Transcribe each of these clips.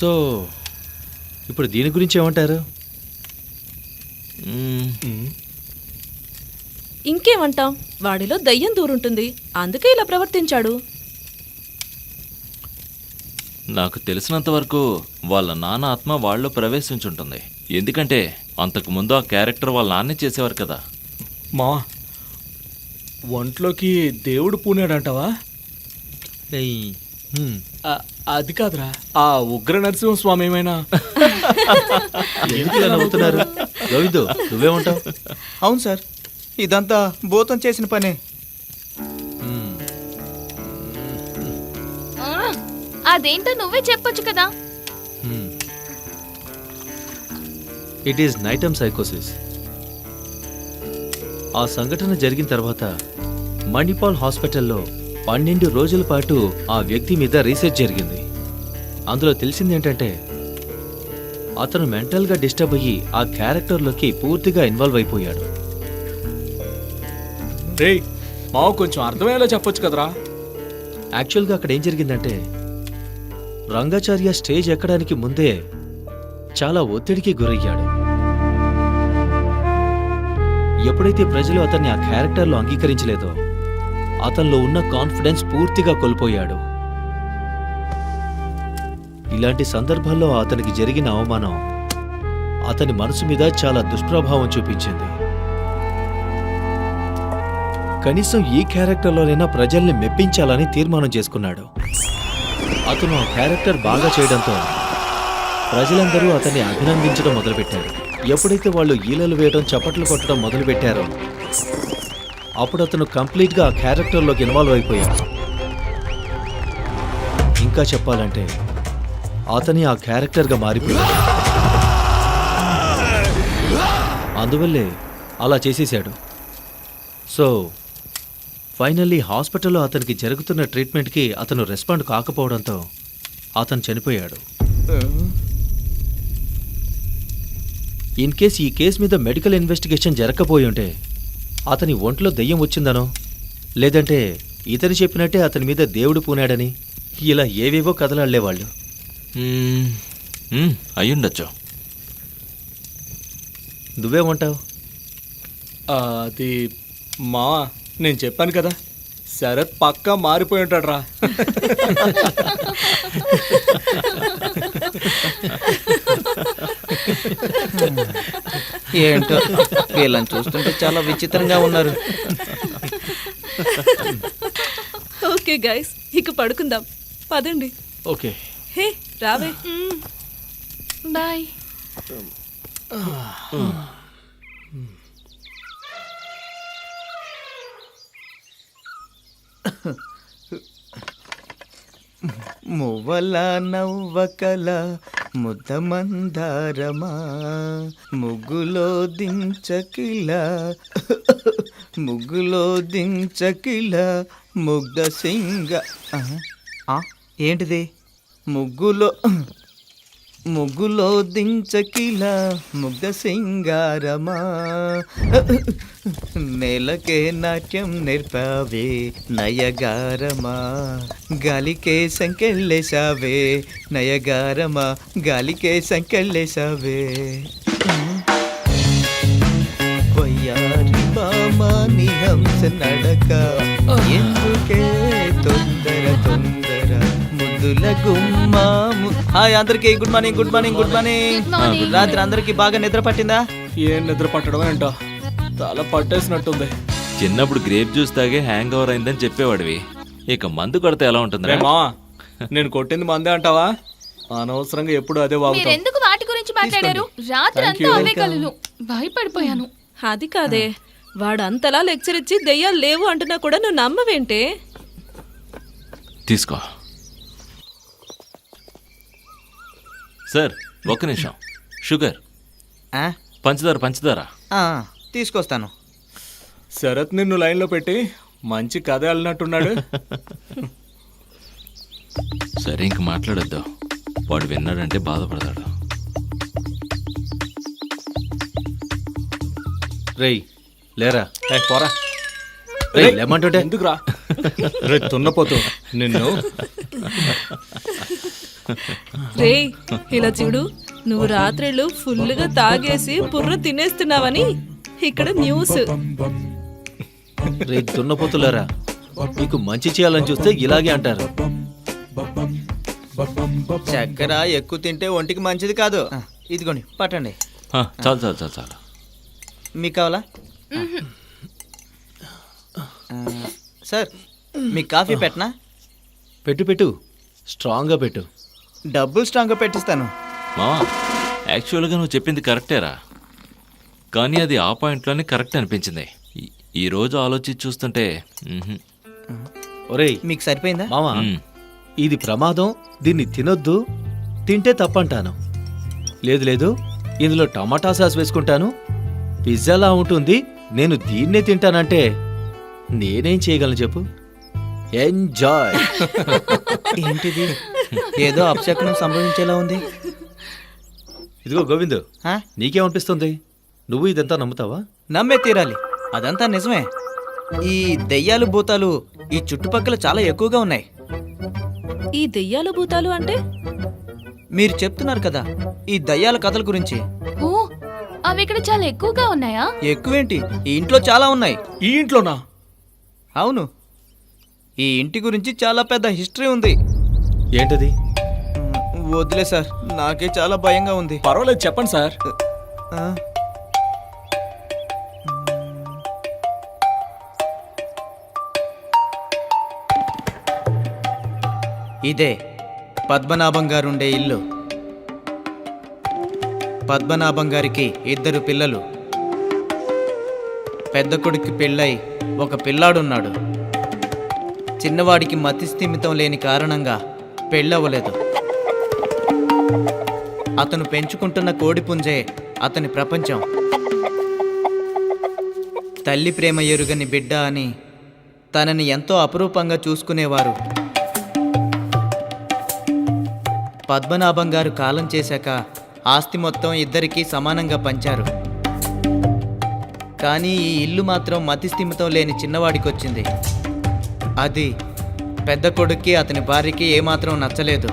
So ఇప్పుడు దీని గురించి ఏమంటారు? ఇంకేమంటాం వాడిలో దయ్యం దూరుంటుంది. అందుకే ఇలా ప్రవర్తించాడు. నాకు తెలిసినంత వరకు వాళ్ళ నాన్న ఆత్మ వాళ్ళలో ప్రవేశించుంటుంది. ఎందుకంటే అంతకు ముందు ఆ క్యారెక్టర్ వాళ్ళ నాన్నే చేసేవారు కదా. మా ఒంట్లోకి దేవుడు పూనాడంటావా? అది కాదురా. ఆ ఉగ్ర నరసింహస్వామి ఏమైనా? ఎందుకు నవ్వుతున్నారు? గోవిందు నువ్వేమంటావు? అవును సార్ ఇదంతా భూతం చేసిన పనే. ఆ, అదేంటో నువ్వే చెప్పొచ్చు కదా. ఇట్ ఈస్ నైటమ్ సైకోసిస్ ఆ సంఘటన జరిగిన తర్వాత మణిపాల్ హాస్పిటల్లో పన్నెండు రోజుల పాటు ఆ వ్యక్తి మీద రీసెర్చ్ జరిగింది. అందులో తెలిసింది ఏంటంటే అతను మెంటల్గా డిస్టర్బ్ అయ్యి ఆ క్యారెక్టర్లోకి పూర్తిగా ఇన్వాల్వ్ అయిపోయాడు. రే మా కొంచెం అర్థమయ్యేలా చెప్పొచ్చు కదరా. యాక్చువల్గా అక్కడ ఏం జరిగిందంటే రంగాచార్య స్టేజ్ ఎక్కడానికి ముందే చాలా ఒత్తిడికి గురయ్యాడు. ఎప్పుడైతే ప్రజలు అతన్ని ఆ క్యారెక్టర్లో అంగీకరించలేదో అతనిలో ఉన్న కాన్ఫిడెన్స్ పూర్తిగా కోల్పోయాడు. ఇలాంటి సందర్భాల్లో అతనికి జరిగిన అవమానం అతని మనసు మీద చాలా దుష్ప్రభావం చూపించింది. కనీసం ఈ క్యారెక్టర్లోనైనా ప్రజల్ని మెప్పించాలని తీర్మానం చేసుకున్నాడు. అతను ఆ క్యారెక్టర్ బాగా చేయడంతో ప్రజలందరూ అతన్ని అభినందించడం మొదలుపెట్టారు. ఎప్పుడైతే వాళ్ళు ఈలలు వేయడం చప్పట్లు కొట్టడం మొదలుపెట్టారో అప్పుడు అతను కంప్లీట్గా ఆ క్యారెక్టర్లోకి ఇన్వాల్వ్ అయిపోయాడు. ఇంకా చెప్పాలంటే అతని ఆ క్యారెక్టర్గా మారిపోయాడు. అందువల్లే అలా చేసేశాడు. సో ఫైనల్లీ హాస్పిటల్లో అతనికి జరుగుతున్న ట్రీట్మెంట్కి అతను రెస్పాండ్ కాకపోవడంతో అతను చనిపోయాడు. ఇన్ కేస్ ఈ కేసు మీద మెడికల్ ఇన్వెస్టిగేషన్ జరగకపోయి ఉంటే అతని ఒంట్లో దెయ్యం వచ్చిందనో? లేదంటే ఇతను చెప్పినట్టే అతని మీద దేవుడు పూనాడని? ఇలా ఏవేవో మ్మ్, అయ్యుండొచ్చు. నువ్వేమంటావు? ఆ, అది మా నేను చెప్పాను కదా. శరత్ పక్కా మారిపోయి ఉంటాడు రా ఏంటో వీళ్ళని చూస్తుంటే చాలా విచిత్రంగా ఉన్నారు. ఓకే గైస్ ఇక పడుకుందాం. పదండి. ఓకే. హే రావే. బాయ్. మువ్వల నవ్వకల ముద్ద మందారమా ముగ్గులో దించకిల? ముగ్గులో దించకిల? ముగ్ధ సింగ ఏంటిది? ముగ్గులో ముగ్గులో దించకిల ముగ్ధ సింగారమా? నేలకే నాట్యం నేర్పావే నయగారమా? గాలికే సంకెళ్ళేశావే నయగారమా? గాలికే సంకెళ్ళేశావే. వయ్యారి బామా నీ హంస నడక ఎందుకే తొందర తొందర గుమ్మాము. హాయ్ అందరికి good morning good morning good morning. Good morning. రాత్రి అందరికి బాగా నిద్ర పట్టిందా? ఏం నిద్ర పట్టడం ఏంటో? తల పట్టేసినట్టుంది. చిన్నప్పుడు గ్రేప్ జ్యూస్ తాగే హ్యాంగ్ ఓవర్ అయిందని చెప్పేవాడివి. ఇక మందు కొడితే ఎలా ఉంటుంది నేను కొట్టింది మందే అంటావా? అనవసరంగా ఎప్పుడు అదే వాగుతాం మీరెందుకు వాటి గురించి మాట్లాడారు? రాత్రి అంతా. అవే కలలు. భయపడిపోయాను. అది కాదే. వాడు అంతలా లెక్చర్ ఇచ్చి దెయ్యాలు లేవు అంటున్నా కూడా నువ్వు నమ్మవేంటే? తీసుకో. సార్ ఒక్క నిమిషం. షుగర్. ఆ? పంచదార పంచదార. ఆ, తీసుకొస్తాను. శరత్ నిన్ను లైన్లో పెట్టి మంచి కథ వెళ్ళినట్టున్నాడు సరే ఇంక మాట్లాడొద్దు. వాడు విన్నాడంటే బాధపడతాడు. రేయ్ లేరా? పోరా. రేయ్ లేమంటుంటే? ఎందుకురా? రే తున్నపోతూ నిన్ను. రే ఇలా చూడు. నువ్వు రాత్రిళ్ళు ఫుల్గా తాగేసి బుర్ర తినేస్తున్నావని ఇక్కడ న్యూస్. రే దున్నపోతులారా మీకు మంచి చేయాలని చూస్తే ఇలాగే అంటారు. చక్కెర ఎక్కువ తింటే ఒంటికి మంచిది కాదు. ఇదిగోండి పట్టండి. ఆ, చాలు చాలు చాలు చాలు. మీకు కావాలా? ఆ, సార్ మీకు కాఫీ పెట్టనా? పెట్టు పెట్టు. స్ట్రాంగ్గా పెట్టు. డబ్బులు స్ట్రాంగ్గా పెట్టిస్తాను. మావా యాక్చువల్గా నువ్వు చెప్పింది కరెక్టేరా కానీ అది ఆ పాయింట్లోనే కరెక్ట్ అనిపించింది. ఈ- ఈ రోజు ఆలోచించి చూస్తుంటే మ్హూ. ఒరేయ్ మీకు సరిపోయిందా? మామా మ్. ఇది ప్రమాదం దీన్ని తినొద్దు తింటే తప్పంటాను. లేదు లేదు ఇందులో టమాటా సాస్ వేసుకుంటాను. పిజ్జాలా ఉంటుంది నేను దీన్నే తింటానంటే నేనేం చేయగలను చెప్పు? ఎంజాయ్. ఏంటిది? ఏదో అపశకునం సంభవించేలా ఉంది. ఇదిగో గోవింద్ ఆ? నీకేమనిపిస్తుంది నువ్వు ఇదంతా నమ్ముతావా? నమ్మే తీరాలి. అదంతా నిజమే. ఈ దెయ్యాలు భూతాలు ఈ చుట్టుపక్కల చాలా ఎక్కువగా ఉన్నాయి. ఈ దెయ్యాలు భూతాలు అంటే? మీరు చెప్తున్నారు కదా ఈ దయ్యాల కథల గురించి. ఓ అవి ఇక్కడ చాలా ఎక్కువగా ఉన్నాయా? ఎక్కువేంటి? ఈ ఇంట్లో చాలా ఉన్నాయి. ఈ ఇంట్లోనా? అవును. ఈ ఇంటి గురించి చాలా పెద్ద హిస్టరీ ఉంది. ఏంటది? వదిలే సార్. నాకే చాలా భయంగా ఉంది. పర్వాలేదు చెప్పండి సార్? ఇదే పద్మనాభం గారుండే ఇల్లు. పద్మనాభం గారికి ఇద్దరు పిల్లలు. పెద్ద కొడుక్కి పెళ్ళై ఒక పిల్లాడున్నాడు. చిన్నవాడికి మతి స్థిమితం లేని కారణంగా పెళ్ళవ్వలేదు. అతను పెంచుకుంటున్న కోడిపుంజే అతని ప్రపంచం. తల్లి ప్రేమ ఎరుగని బిడ్డ అని తనని ఎంతో అపురూపంగా చూసుకునేవారు. పద్మనాభం గారు కాలం చేశాక ఆస్తి మొత్తం ఇద్దరికీ సమానంగా పంచారు. కానీ ఈ ఇల్లు మాత్రం మతిస్థిమితం లేని చిన్నవాడికి వచ్చింది అది పెద్ద కొడుక్కి అతని భార్యకి ఏమాత్రం నచ్చలేదు.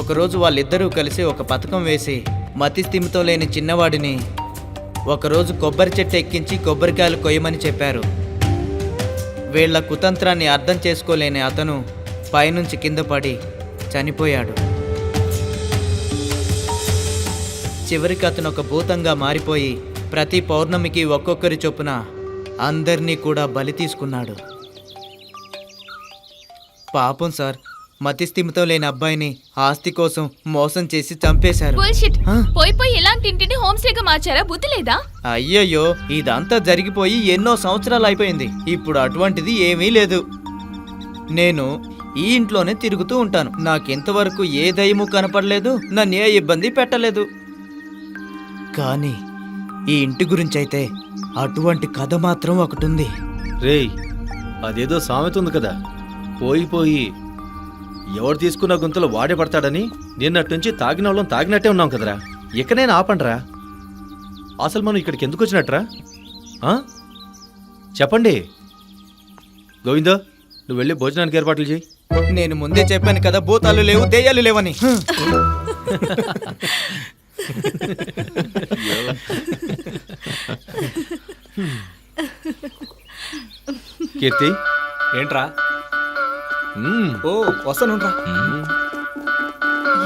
ఒకరోజు వాళ్ళిద్దరూ కలిసి ఒక పథకం వేసి మతిస్థిమితో లేని చిన్నవాడిని ఒకరోజు కొబ్బరి చెట్టు ఎక్కించి కొబ్బరికాయలు కొయ్యమని చెప్పారు. వీళ్ళ కుతంత్రాన్ని అర్థం చేసుకోలేని అతను పైనుంచి కింద పడి చనిపోయాడు. చివరికి అతను ఒక భూతంగా మారిపోయి ప్రతి పౌర్ణమికి ఒక్కొక్కరి చొప్పున అందరినీ కూడా బలి తీసుకున్నాడు. పాపం సార్. మతి స్థిమితం లేని అబ్బాయిని ఆస్తి కోసం మోసం చేసి చంపేశారు. బుల్షిట్? పోయి పోయి ఇలాంటి ఇంటిని హోమ్ స్టేగా మార్చారా? బుద్ధి లేదా? అయ్యయ్యో ఇదంతా జరిగిపోయి ఎన్నో సంవత్సరాలు అయిపోయింది. ఇప్పుడు అటువంటిది ఏమీ లేదు. నేను ఈ ఇంట్లోనే తిరుగుతూ ఉంటాను. నాకింతవరకు ఏ దయ్యము కనపడలేదు నన్ను ఏ ఇబ్బంది పెట్టలేదు. కానీ ఈ ఇంటి గురించి అయితే అటువంటి కథ మాత్రం ఒకటి ఉంది రేయ్ అదేదో సామెత ఉంది కదా. పోయి పోయి ఎవరు తీసుకున్న గుంతలో వాడే పడతాడని నిన్నటి నుంచి తాగిన వాళ్ళం తాగినట్టే ఉన్నాం కదరా. ఇకనైనా ఆపండ్రా. అసలు మనం ఇక్కడికి ఎందుకు వచ్చినట్రా? ఆ? చెప్పండి. గోవిందో నువ్వు వెళ్ళి భోజనానికి ఏర్పాట్లు చేయి నేను ముందే చెప్పాను కదా భూతాలు లేవు దెయ్యాలు లేవని. కీర్తి. ఏంట్రా. ఓ వస్తానుంట్రా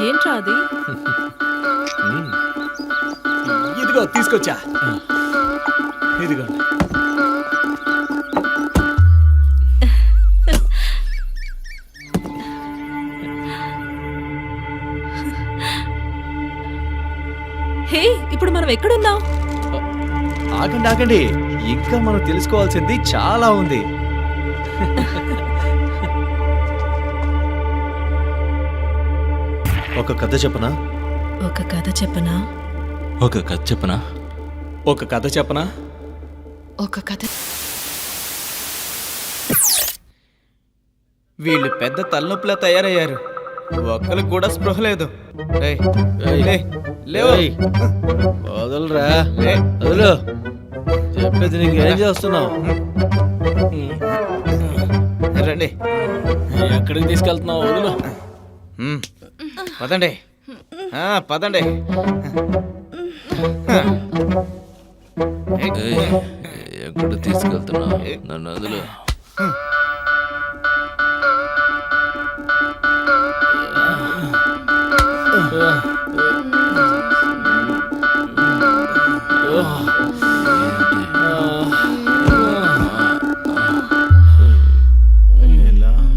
ఏంట్రా అది. ఇదిగో తీసుకొచ్చా. ఇదిగో హే ఇప్పుడు మనం ఎక్కడున్నాం? ఆగండి ఆగండి. ఇంకా మనం తెలుసుకోవాల్సింది చాలా ఉంది. ఒక కథ చెప్పనా? ఒక కథ చెప్పనా? ఒక కథ చెప్పనా? ఒక కథ చెప్పనా? ఒక కథ వీళ్ళు పెద్ద తలనొప్పిలా తయారయ్యారు. ఒక్కరు కూడా స్పృహ లేదు. ఏయ్, ఏయ్. లే, లేవు. ఏయ్, వదలరా. లే. వదులు. చెప్పేది నీకు ఏం చేస్తున్నావు రండి. ఎక్కడికి తీసుకెళ్తున్నావు? వదులు. పదండి. ఆ, పదండి. ఎక్కడ తీసుకెళ్తున్నా నన్ను వదిలు ఆ,